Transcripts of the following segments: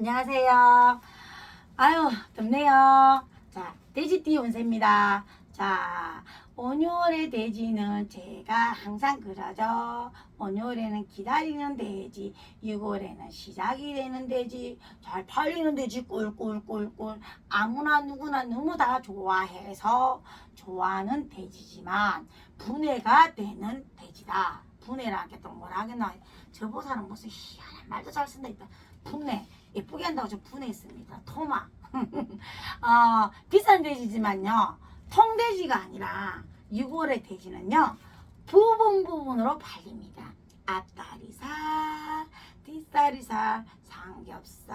안녕하세요. 아유, 덥네요. 자, 돼지띠 운세입니다. 자, 온yor의 돼지는 제가 항상 그러죠. 온yor에는 기다리는 돼지, 6월에는 시작이 되는 돼지, 잘 팔리는 돼지, 꿀꿀꿀꿀. 아무나 누구나 너무 다 좋아해서 좋아하는 돼지지만, 분해가 되는 돼지다. 분해라는 게또 뭐라 하겠나. 저보다는 무슨 희한한 말도 잘 쓴다 있다. 분해. 예쁘게 한다고 좀 분해했습니다. 토마. 어, 비싼 돼지지만요. 통돼지가 아니라 6월의 돼지는요. 부분 부분으로 팔립니다. 앞다리살, 뒷다리살, 삼겹살,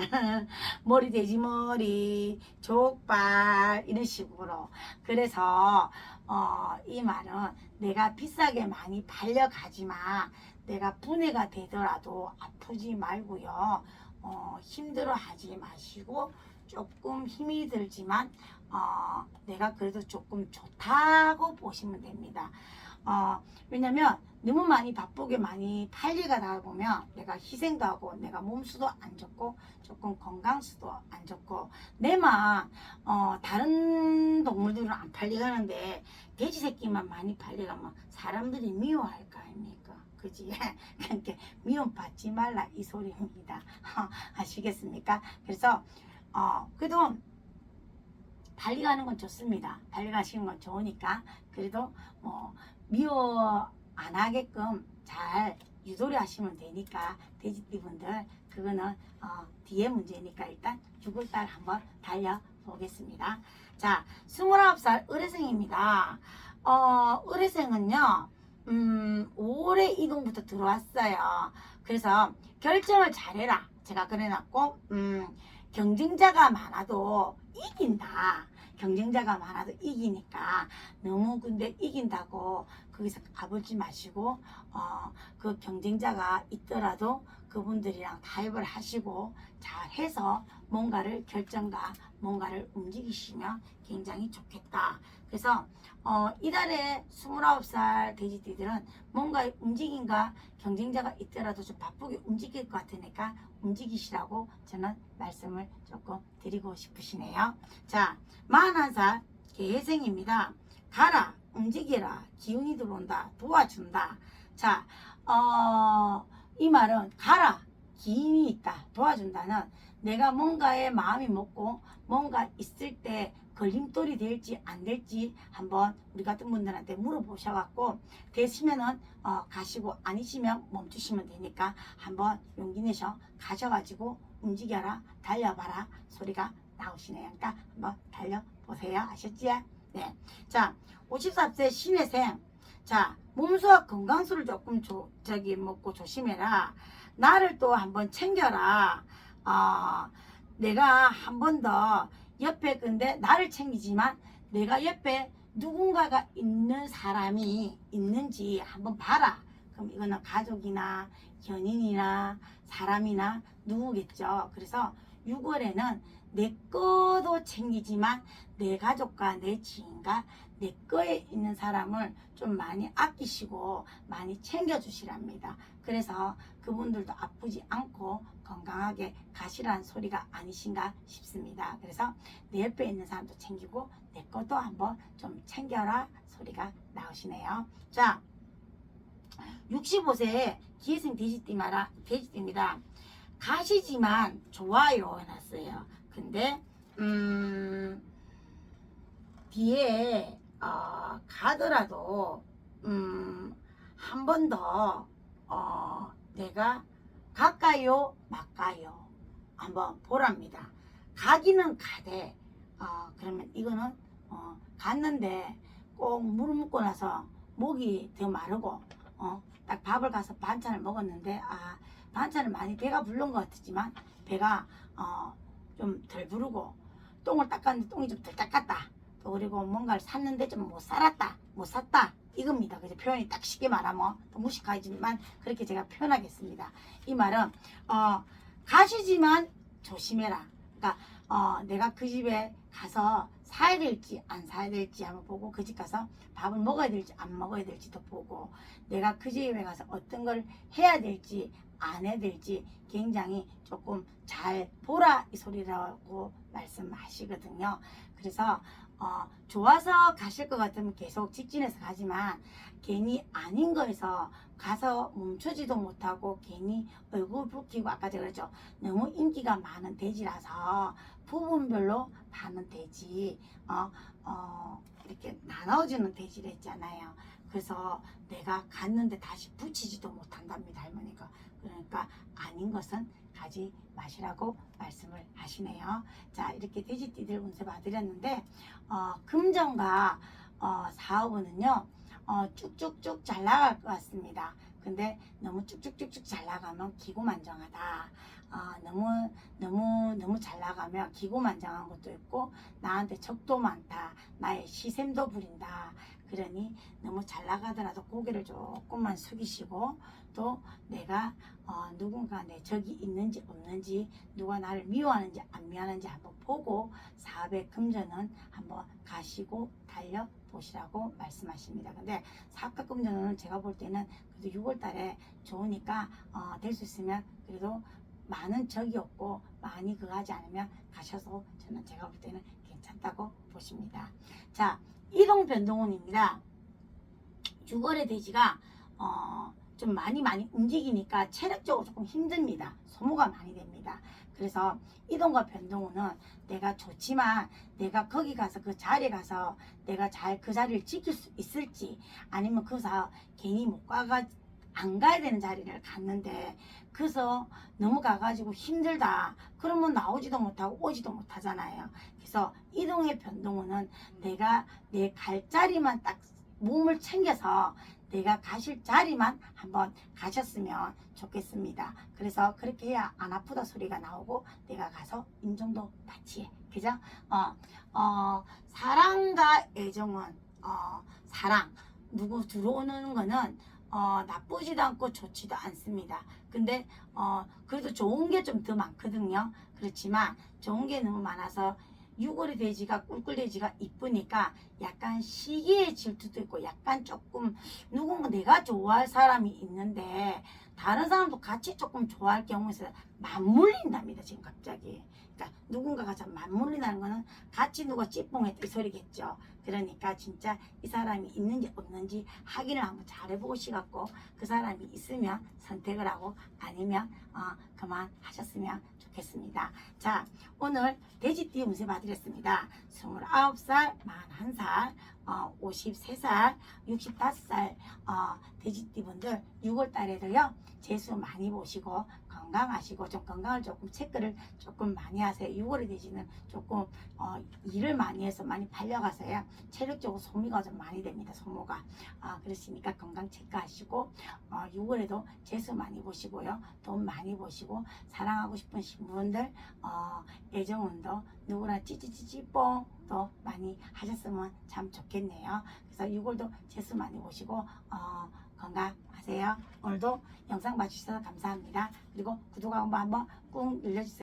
머리 돼지 머리, 족발 이런 식으로. 그래서 어, 이 말은 내가 비싸게 많이 팔려가지만 내가 분해가 되더라도 아프지 말고요. 어, 힘들어하지 마시고 조금 힘이 들지만 어, 내가 그래도 조금 좋다고 보시면 됩니다. 어, 왜냐면 너무 많이 바쁘게 많이 팔려가다 보면 내가 희생도 하고 내가 몸수도 안 좋고 조금 건강수도 안 좋고 내만 어, 다른 동물들은 안 팔려가는데 돼지 새끼만 많이 팔려가면 사람들이 미워할 거 아닙니까? 그지? 그러니까 미움 받지 말라 이 소리입니다. 아시겠습니까? 그래서 어, 그래도 달리 가는 건 좋습니다. 달리 가시는 건 좋으니까 그래도 뭐 미워 안 하게끔 잘 유도를 하시면 되니까 돼지띠분들 그거는 어, 뒤에 문제니까 일단 6월달 한번 달려 보겠습니다. 자, 29살 의뢰생입니다. 어, 의뢰생은요, 음, 5월에 이동부터 들어왔어요. 그래서 결정을 잘해라. 제가 그래놨고, 음, 경쟁자가 많아도 이긴다. 경쟁자가 많아도 이기니까 너무 근데 이긴다고 거기서 가불지 마시고 어, 그 경쟁자가 있더라도 그분들이랑 타협을 하시고 잘 해서 뭔가를 결정과 뭔가를 움직이시면 굉장히 좋겠다. 그래서 어, 이달에 29살 돼지띠들은 뭔가 움직임과 경쟁자가 있더라도 좀 바쁘게 움직일 것 같으니까 움직이시라고 저는 말씀을 조금 드리고 싶으시네요. 자, 41살 개생입니다. 가라, 움직여라, 기운이 들어온다, 도와준다. 자, 어, 이 말은 가라, 기운이 있다, 도와준다는 내가 뭔가에 마음이 먹고 뭔가 있을 때 걸림돌이 될지 안 될지 한번 우리 같은 분들한테 물어보셔갖고 되시면은 어, 가시고 아니시면 멈추시면 되니까 한번 용기 내셔 가셔가지고 움직여라 달려봐라 소리가 나오시네요. 그러니까 한번 달려보세요. 아셨지? 네. 자, 54세 신혜생. 자, 몸수와 건강수를 조금 조, 저기 먹고 조심해라. 나를 또 한번 챙겨라. 어, 내가 한 번 더 옆에 근데 나를 챙기지만 내가 옆에 누군가가 있는 사람이 있는지 한번 봐라. 그럼 이거는 가족이나 연인이나 사람이나 누구겠죠. 그래서 6월에는 내 거도 챙기지만 내 가족과 내 지인과 내 거에 있는 사람을 좀 많이 아끼시고 많이 챙겨주시랍니다. 그래서 그분들도 아프지 않고 건강하게 가시라는 소리가 아니신가 싶습니다. 그래서 내 옆에 있는 사람도 챙기고 내 것도 한번 좀 챙겨라 소리가 나오시네요. 자, 65세에 기회생 돼지띠마라 돼지띠입니다. 가시지만 좋아요 해놨어요. 근데 음 뒤에 어, 가더라도 음, 한 번더 어, 내가 갈까요 말까요 한번 보랍니다. 가기는 가되 어, 그러면 이거는 어, 갔는데 꼭 물을 먹고 나서 목이 더 마르고 어, 딱 밥을 가서 반찬을 먹었는데 아 반찬을 많이 배가 부른 것 같지만 배가 어, 좀 덜 부르고 똥을 닦았는데 똥이 좀 덜 닦았다. 또 그리고 뭔가를 샀는데 좀 못 살았다. 못 샀다. 이겁니다. 그래서 표현이 딱 쉽게 말하면 또 무식하지만 그렇게 제가 표현하겠습니다. 이 말은 어, 가시지만 조심해라. 그러니까 어, 내가 그 집에 가서 사야 될지 안 사야 될지 한번 보고 그 집 가서 밥을 먹어야 될지 안 먹어야 될지도 보고 내가 그 집에 가서 어떤 걸 해야 될지 안 해될지 굉장히 조금 잘 보라 이 소리라고 말씀하시거든요. 그래서 어, 좋아서 가실 것 같으면 계속 직진해서 가지만 괜히 아닌 거에서 가서 멈추지도 못하고 괜히 얼굴 붉히고 아까 제가 그랬죠. 너무 인기가 많은 돼지라서 부분별로 파는 돼지 어, 어, 이렇게 나눠주는 돼지를 했잖아요. 그래서 내가 갔는데 다시 붙이지도 못한답니다 할머니가 그러니까 아닌 것은 가지 마시라고 말씀을 하시네요. 자 이렇게 돼지띠들 운세 봐드렸는데 어, 금전과 어, 사업은요 어, 쭉쭉쭉 잘 나갈 것 같습니다 근데 너무 쭉쭉쭉쭉 잘 나가면 기고만장하다. 어, 너무 너무 너무 잘 나가면 기고만장한 것도 있고 나한테 적도 많다. 나의 시샘도 부린다. 그러니 너무 잘 나가더라도 고개를 조금만 숙이시고 또 내가 어, 누군가 내 적이 있는지 없는지 누가 나를 미워하는지 안 미워하는지 한번 보고 사업의 금전은 한번 가시고 달려 보시라고 말씀하십니다. 근데 사업과 금전은 제가 볼 때는 그래도 6월 달에 좋으니까 어, 될 수 있으면 그래도 많은 적이 없고 많이 그거 하지 않으면 가셔서 저는 제가 볼 때는 괜찮다고 보십니다. 자, 이동 변동운입니다. 6월의 돼지가 어, 좀 많이 많이 움직이니까 체력적으로 조금 힘듭니다. 소모가 많이 됩니다. 그래서 이동과 변동은 내가 좋지만 내가 거기 가서 그 자리에 가서 내가 잘 그 자리를 지킬 수 있을지 아니면 그서 괜히 못 가가 안 가야 되는 자리를 갔는데 그래서 너무 가가지고 힘들다 그러면 나오지도 못하고 오지도 못하잖아요 그래서 이동의 변동은 내가 내 갈 자리만 딱 몸을 챙겨서 내가 가실 자리만 한번 가셨으면 좋겠습니다. 그래서 그렇게 해야 안 아프다 소리가 나오고 내가 가서 인정도 받지. 해. 그죠? 어, 어, 사랑과 애정은, 어, 사랑. 누구 들어오는 거는, 어, 나쁘지도 않고 좋지도 않습니다. 근데, 어, 그래도 좋은 게 좀 더 많거든요. 그렇지만 좋은 게 너무 많아서 유골의 돼지가 꿀꿀 돼지가 이쁘니까 약간 시기의 질투도 있고 약간 조금 누군가 내가 좋아할 사람이 있는데 다른 사람도 같이 조금 좋아할 경우에 있어서 맞물린답니다 지금 갑자기. 그러니까 누군가가 좀 맞물린다는 거는 같이 누가 찌뽕했다 이 소리겠죠. 그러니까 진짜 이 사람이 있는지 없는지 확인을 한번 잘 해보고 시갖고 그 사람이 있으면 선택을 하고 아니면 어, 그만 하셨으면 좋겠습니다. 자 오늘 돼지띠 운세 봐드렸습니다. 29살 41살 어, 53살 65살 어, 돼지띠 분들 6월 달에도요 재수 많이 보시고 건강하시고 좀 건강을 조금 체크를 조금 많이 하세요. 6월에 돼지는 조금 어, 일을 많이 해서 많이 팔려가서요 체력적으로 소모가 좀 많이 됩니다 소모가. 아, 그렇으니까 건강 체크하시고 어, 6월에도 재수 많이 보시고요. 돈 많이 보시고 사랑하고 싶은 분들 어, 애정운도 누구나 찌찌찌찌뽕 또 많이 하셨으면 참 좋겠네요. 그래서 6월도 재수 많이 보시고 어, 건강하세요. 오늘도 영상 봐주셔서 감사합니다. 그리고 구독하고 한번 꾹 눌러주세요